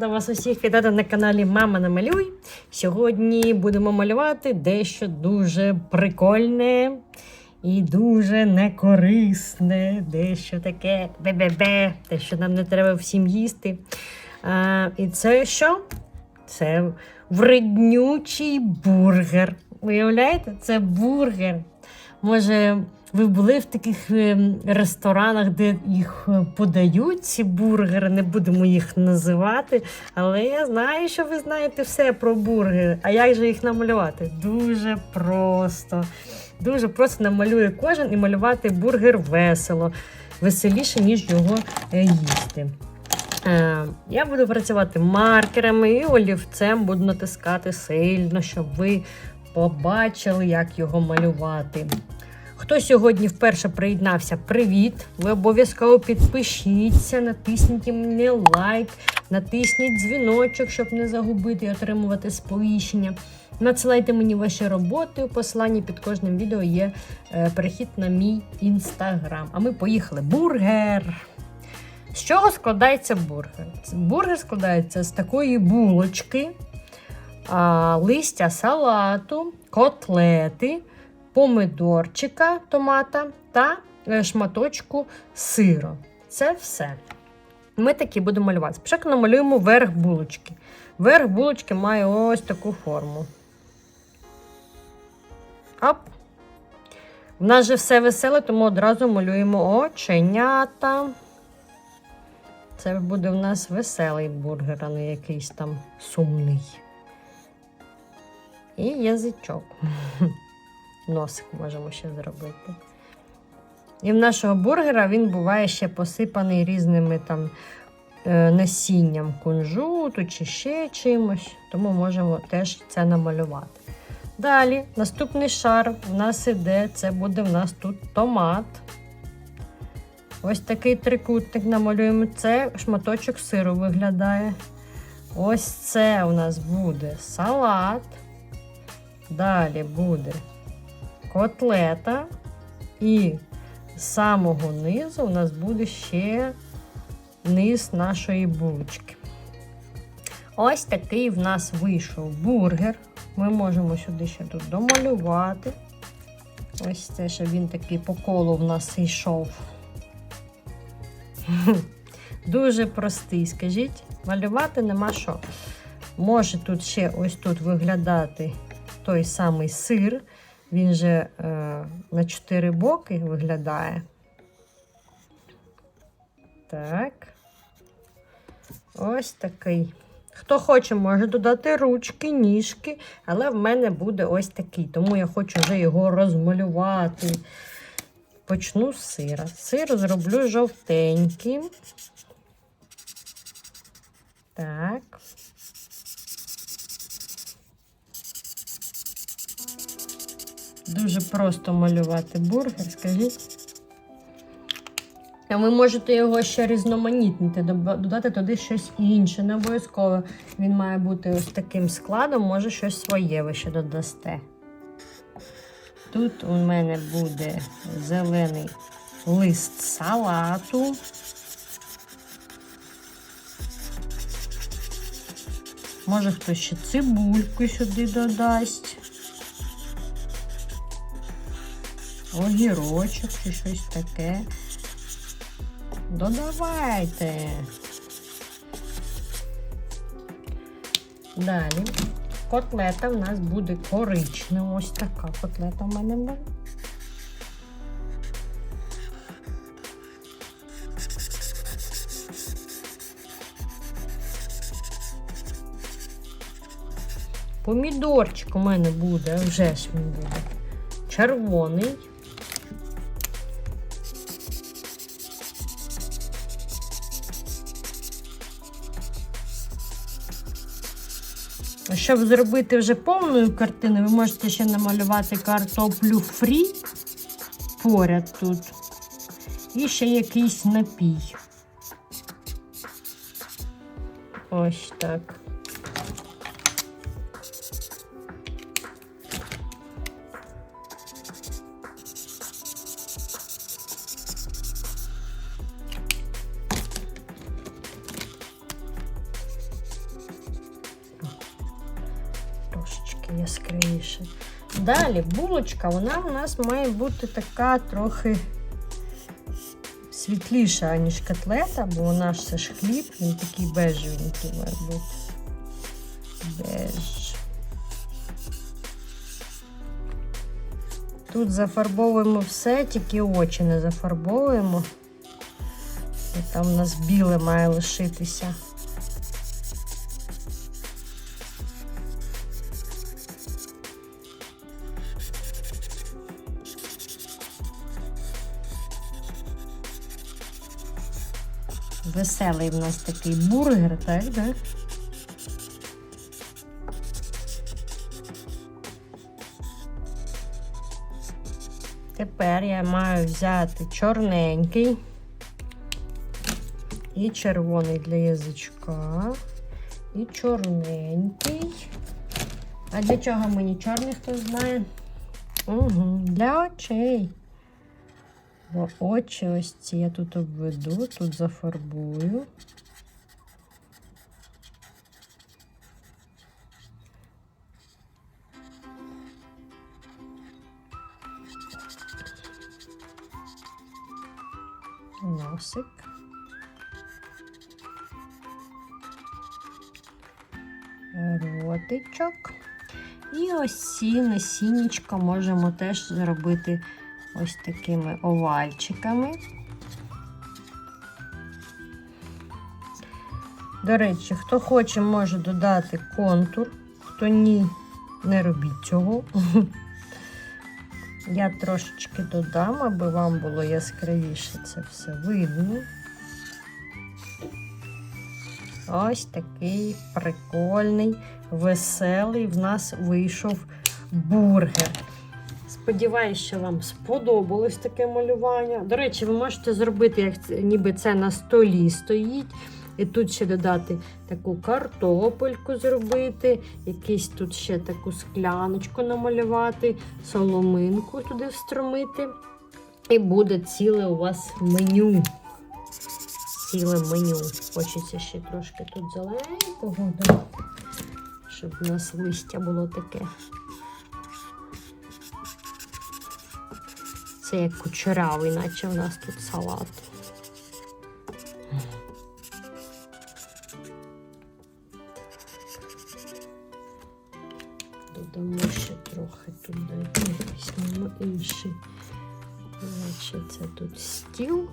рада вас усіх вітати на каналі Мама Намалюй. Сьогодні будемо малювати дещо дуже прикольне і дуже некорисне, дещо таке бе-бе-бе, те, що нам не треба всім їсти. А, і це що? Це вреднючий бургер. Уявляєте? Це бургер. Може, ви були в таких ем, ресторанах, де їх е, подають, ці бургери, не будемо їх називати. Але я знаю, що ви знаєте все про бургери. А як же їх намалювати? Дуже просто. Дуже просто намалює кожен і малювати бургер весело, веселіше, ніж його е, їсти. Е, Я буду працювати маркерами і олівцем буду натискати сильно, щоб ви побачили, як його малювати. Хто сьогодні вперше приєднався, привіт! Ви обов'язково підпишіться, натисніть мені лайк, натисніть дзвіночок, щоб не загубити і отримувати сповіщення. Надсилайте мені ваші роботи. У посланні під кожним відео є е, перехід на мій інстаграм. А ми поїхали. Бургер! З чого складається бургер? Бургер складається з такої булочки, листя салату, котлети, помидорчика, томата та е, шматочку сиру. Це все. Ми такі будемо малювати. Спочатку намалюємо верх булочки. Верх булочки має ось таку форму. Оп. У нас же все веселе, тому одразу малюємо оченята. Це буде в нас веселий бургер, а не якийсь там сумний. І язичок. Носик можемо ще зробити. І в нашого бургера він буває ще посипаний різними там е, насінням кунжуту чи ще чимось, тому можемо теж це намалювати. Далі, наступний шар у нас іде, це буде в нас тут томат. Ось такий трикутник намалюємо. Це шматочок сиру виглядає. Ось це у нас буде салат. Далі буде котлета. І з самого низу у нас буде ще низ нашої булочки. Ось такий в нас вийшов бургер. Ми можемо сюди ще тут домалювати. Ось це, щоб він такий по колу в нас йшов. Дуже простий, скажіть, малювати нема що. Може тут ще ось тут виглядати той самий сир. Він же е, на чотири боки виглядає. Так. Ось такий. Хто хоче, може додати ручки, ніжки, але в мене буде ось такий, тому я хочу вже його розмалювати. Почну з сира. Сир зроблю жовтеньким. Так. Дуже просто малювати бургер, скажіть. А ви можете його ще різноманітнити, додати туди щось інше. Не обов'язково він має бути ось таким складом, може щось своє ви ще додасте. Тут у мене буде зелений лист салату. Може хтось ще цибульку сюди додасть. Огірочок чи щось таке. Додавайте. Далі. Котлета в нас буде коричнева. Ось така котлета в мене буде. Помідорчик у мене буде, вже ж він буде. Червоний. Щоб зробити вже повну картину, ви можете ще намалювати картоплю фрі поряд тут. І ще якийсь напій. Ось так. Яскравіше. Далі булочка, вона у нас має бути така трохи світліша, ніж котлета, бо вона ж це ж хліб, він такий бежевенький має бути. Беж. Тут зафарбовуємо все, тільки очі не зафарбовуємо. І там у нас біле має лишитися. Веселий в нас такий бургер, так, да? Тепер я маю взяти чорненький і червоний для язичка, і чорненький. А для чого мені чорний, хто знає? Угу, Для очей. Очі ось ці я тут обведу, тут зафарбую. Носик. Ротичок. І ось ці насіннячка можемо теж зробити ось такими овальчиками. До речі, хто хоче, може додати контур, хто ні, не робіть цього. Я трошечки додам, аби вам було яскравіше це все видно. Ось такий прикольний, веселий в нас вийшов бургер. Сподіваюсь, що вам сподобалось таке малювання. До речі, ви можете зробити, як ніби це на столі стоїть. І тут ще додати таку картопельку зробити, якийсь тут ще таку скляночку намалювати, соломинку туди встромити. І буде ціле у вас меню. Ціле меню. Хочеться ще трошки тут зелененького, да? щоб у нас листя було таке. Це як кучерявий, наче у нас тут салат. Додамо ще трохи туди. Візьмемо інший. Наче це тут стіл.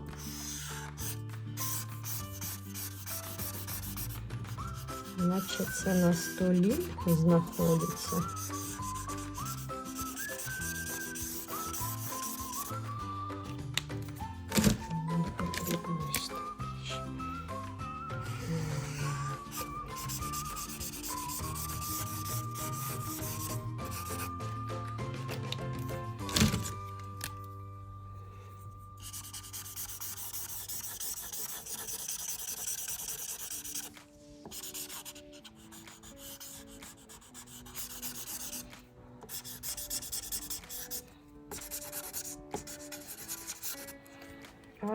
Наче це на столі знаходиться.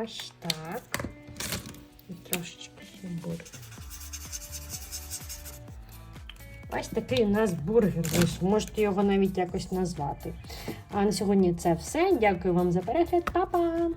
Ось так. І трошечки бургер. Ось такий у нас бургер. Ви Можете його навіть якось назвати. А на сьогодні це все. Дякую вам за перегляд. Па-па!